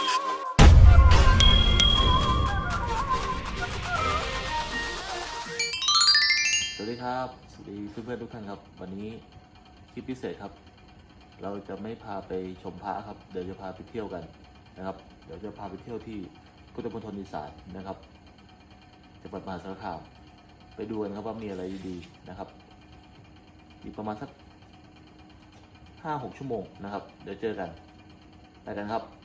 สวัสดีครับ สวัสดีเพื่อนๆทุกท่านครับ วันนี้คลิปพิเศษครับ เราจะไม่พาไปชมพระครับ เดี๋ยวจะพาไปเที่ยวกันนะครับ เดี๋ยวจะพาไปเที่ยวที่พุทธมณฑลอีสานนะครับจังหวัดมหาสารคาม ไปดูกันครับว่ามีอะไรดีนะครับ อีกประมาณสักห้าหกชั่วโมงนะครับ เดี๋ยวเจอกันไปกันครับ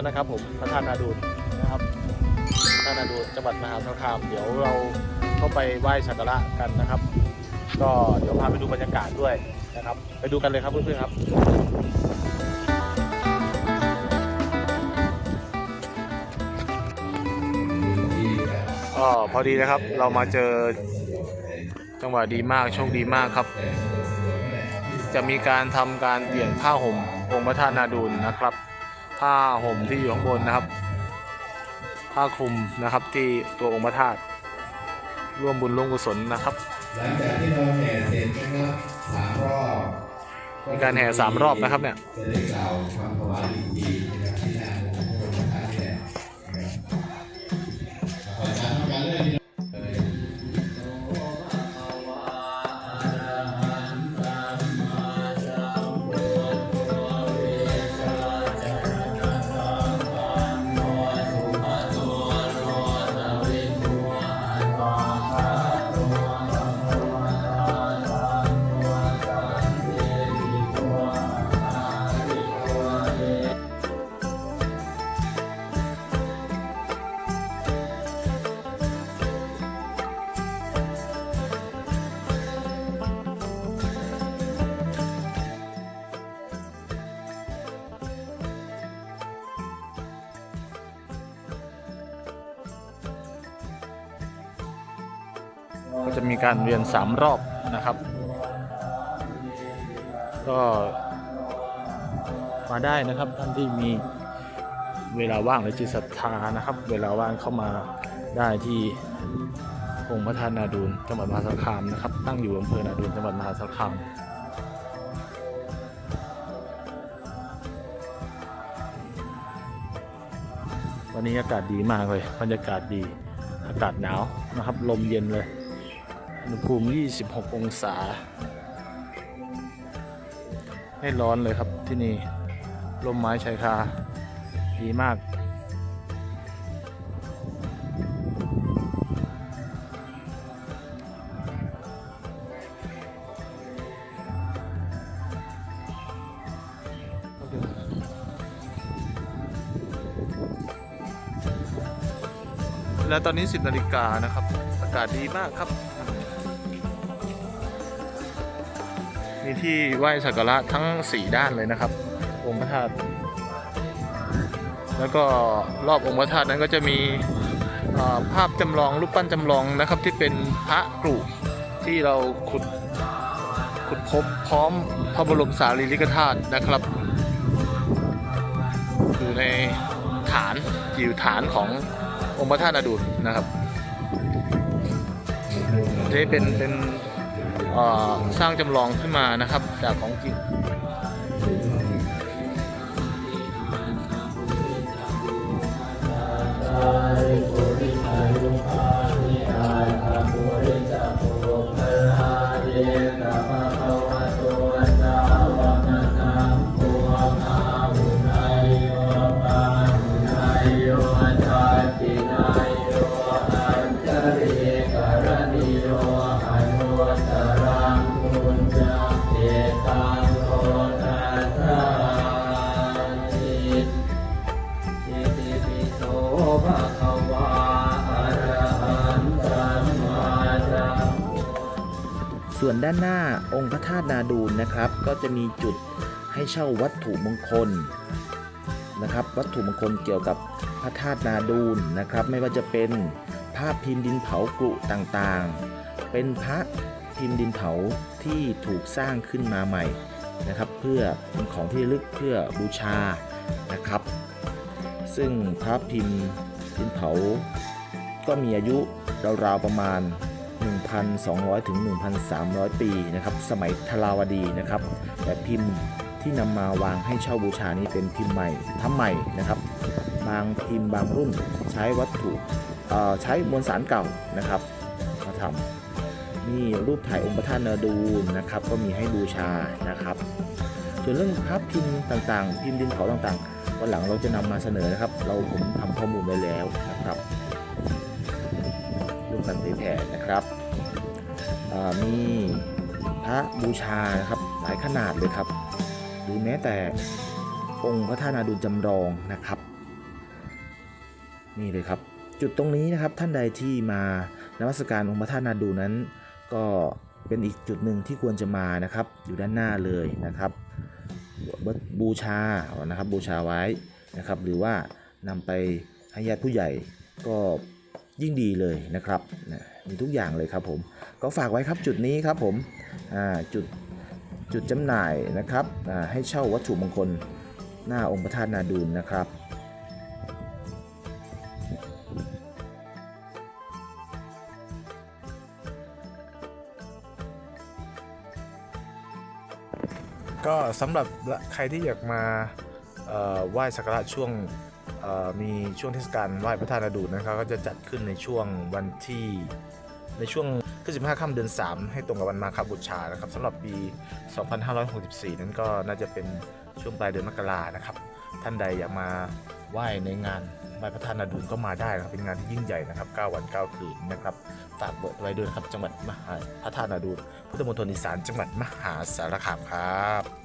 แล้วนะครับ ผมพระธาตุนาดูนนะครับพระธาตุนาดูนจังหวัดมหาสารคามเดี๋ยวเราเข้าไปไหว้สักการะกันนะครับ ก็เดี๋ยวพาไปดูบรรยากาศด้วยนะครับ ไปดูกันเลยครับเพื่อนๆครับ็พอดีนะครับเรามาเจอจังหวะดีมากโชคดีมากครับ จะมีการทำการเปลี่ยนผ้าห่มองค์พระธาตุนาดูนนะครับ ผ้าห่มที่อยู่ข้างบนนะครับ ผ้าคลุมนะครับที่ตัวองค์พระธาตุร่วมบุญร่วมกุศลนะครับ หลังจากที่เราแห่เสร็จนะครับสามรอบมีการแห่สามรอบนะครับเนี่ย จะได้กล่าวคำถวายอี ก็จะมีการเวียนสามรอบนะครับ ก็มาได้นะครับท่านที่มีเวลาว่างหรือจิตศรัทธานะครับ เวลาว่างเข้ามาได้ที่องค์พระธาตุนาดูนจังหวัดมหาสารคามนะครับ ตั้งอยู่อำเภอนาดูนจังหวัดมหาสารคามวันนี้อากาศดีมากเลยบรรยากาศดีอากาศหนาวนะครับ ลมเย็นเลย อุณหภูมิ 26 องศา ไม่ร้อนเลยครับที่นี่ลมไม้ชายคา ดีมาก แล้วตอนนี้ 10นาฬิกานะครับ อากาศดีมากครับ มีที่ไหว้สักการะทั้ง 4 ด้านเลยนะครับ องค์พระธาตุแล้วก็รอบองค์พระธาตุนั้นก็จะมีภาพจำลองรูปปั้นจำลองนะครับที่เป็นพระกรุที่เราขุดขุดพบพร้อมพระบรมสารีริกธาตุนะครับอยู่ในฐานอยู่ฐานขององค์พระธาตุนาดูลนะครับนี่เป็นเป็น สร้างจำลองขึ้นมานะครับจากของจริง ส่วนด้านหน้าองค์พระธาตุนาดูลนะครับ ก็จะมีจุดให้เช่าวัตถุมงคลนะครับ วัตถุมงคลเกี่ยวกับพระธาตุนาดูลนะครับ ไม่ว่าจะเป็นภาพพิมพ์ดินเผากรุต่างๆ เป็นพระพิมพ์ดินเผาที่ถูกสร้างขึ้นมาใหม่นะครับ เพื่อเป็นของที่ระลึกเพื่อบูชานะครับ ซึ่งพระพิมพ์ดินเผาก็มีอายุราวๆประมาณ 1,200 ถึง 1,300 ปีนะครับสมัยทราวดีนะครับ แต่พิมพ์ที่นำมาวางให้เช่าบูชานี้เป็นพิมพ์ใหม่ทำใหม่นะครับ บางพิมพ์บางรุ่นใช้วัตถุใช้มวลสารเก่านะครับมาทำนี่รูปถ่ายองค์พระธาตุนาดูลนะครับ ก็มีให้บูชานะครับ ส่วนเรื่องภาพพิมพ์ต่างๆ พิมพ์ดินเผาต่างๆวันหลังเราจะนำมาเสนอนะครับ เราผมทำข้อมูลไว้แล้วนะครับ ร่วมกันเผยแผ่นะครับมีพระบูชานะครับหลายขนาดเลยครับ หรือแม้แต่องค์พระธาตุนาดูลจำลองนะครับ นี่เลยครับ จุดตรงนี้นะครับท่านใดที่มานมัสการองค์พระธาตุนาดูนั้น ก็เป็นอีกจุดหนึ่งที่ควรจะมานะครับ อยู่ด้านหน้าเลยนะครับบูบูชานะครับบูชาไว้นะครับ หรือว่านำไปให้ญาติผู้ใหญ่ก็ ยิ่งดีเลยนะครับนะมีทุกอย่างเลยครับผมก็ฝากไว้ครับจุดนี้ครับผมจุดจุดจำหน่ายนะครับให้เช่าวัตถุมงคลหน้าองค์พระธาตุนาดูลนะครับก็สำหรับใครที่อยากมาไหว้สักการะช่วง มีช่วงเทศกาลไหว้พระธาตุนาดูนะครับก็จะจัดขึ้นในช่วงวันที่ในช่วงขึ้น15ค่ำเดือน 3 ให้ตรงกับวันมาคบูชานะครับสำหรับปี 2564 นั้นก็น่าจะเป็นช่วงปลายเดือนมกรานะครับ ท่านใดอยากมาไหว้ในงานไหว้พระธาตุนาดูลก็มาได้นะครับเป็นงานที่ยิ่งใหญ่นะครับ 9 วัน 9 คืนนะครับฝากเบิดไว้ด้วยนะครับจังหวัดมหาพระธาตุนาดูลพุทธมณฑลอีสานจังหวัดมหาสารคามครับ